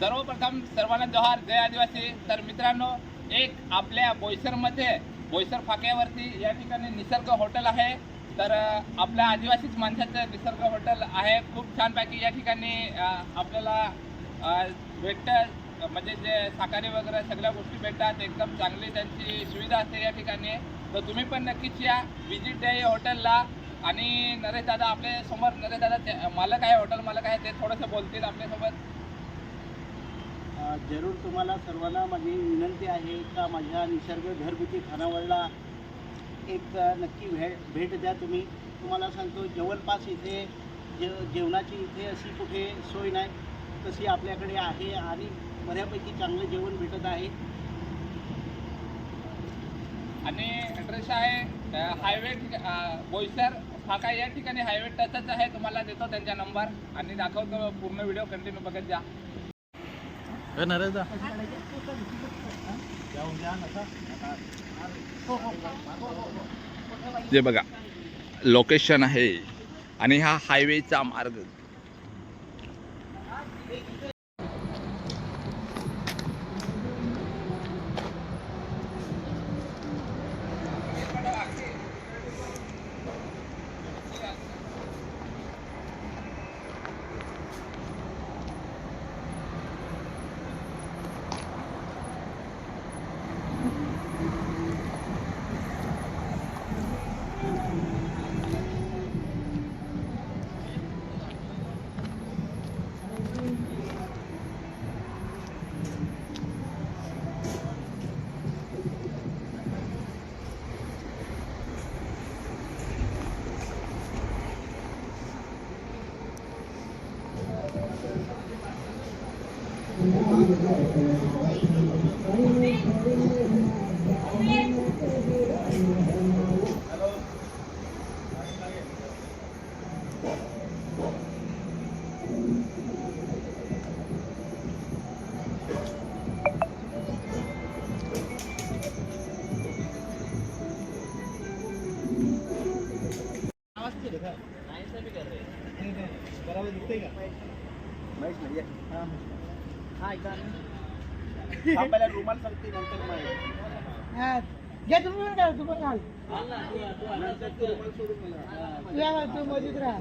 सर्वप्रथम सर्वांना जोहार. जय आदिवासी. तर मित्रांनो एक आपल्या बोईसरमध्ये बोईसर फाक्यावरती या ठिकाणी निसर्ग हॉटेल आहे. तर आपल्या आदिवासीच माणसाचं निसर्ग हॉटेल आहे. खूप छानपैकी या ठिकाणी आपल्याला भेटतं. म्हणजे जे साकारी वगैरे सगळ्या गोष्टी भेटतात. एकदम चांगली त्यांची सुविधा असते या ठिकाणी. तर तुम्ही पण नक्कीच या. विजिट द्या या हॉटेलला. आणि नरेश दादा आपल्यासमोर नरेश दादा ते- मालक आहे हॉटेल मालक आहे ते थोडंसं बोलतील आपल्यासोबत. जरूर तुम्हाला सर्वांना माझी विनंती आहे का माझ्या निसर्ग घरगुती खानावळला एक नक्की भेट भेट द्या तुम्ही. तुम्हाला सांगतो जवळपास इथे जे जेवणाची इथे अशी कुठे सोय नाही तशी आपल्याकडे आहे आणि बऱ्यापैकी चांगलं जेवण भेटत आहे. आणि ॲड्रेस आहे हायवे बोईसर फाका या ठिकाणी हायवे टचच आहे तुम्हाला देतो त्यांचा नंबर आणि दाखवतो पूर्ण व्हिडिओ कंटिन्यू बघत जा. जे बघा लोकेशन आहे आणि हा हायवेचा मार्ग. बराबर दिखते का आपल्याला रुमाल सांगते नंतर मग घ्या तुम्ही काय तू पण घाल. नंतर तू रुमाल सोडून मला तुझ्या तू मजेत राहा.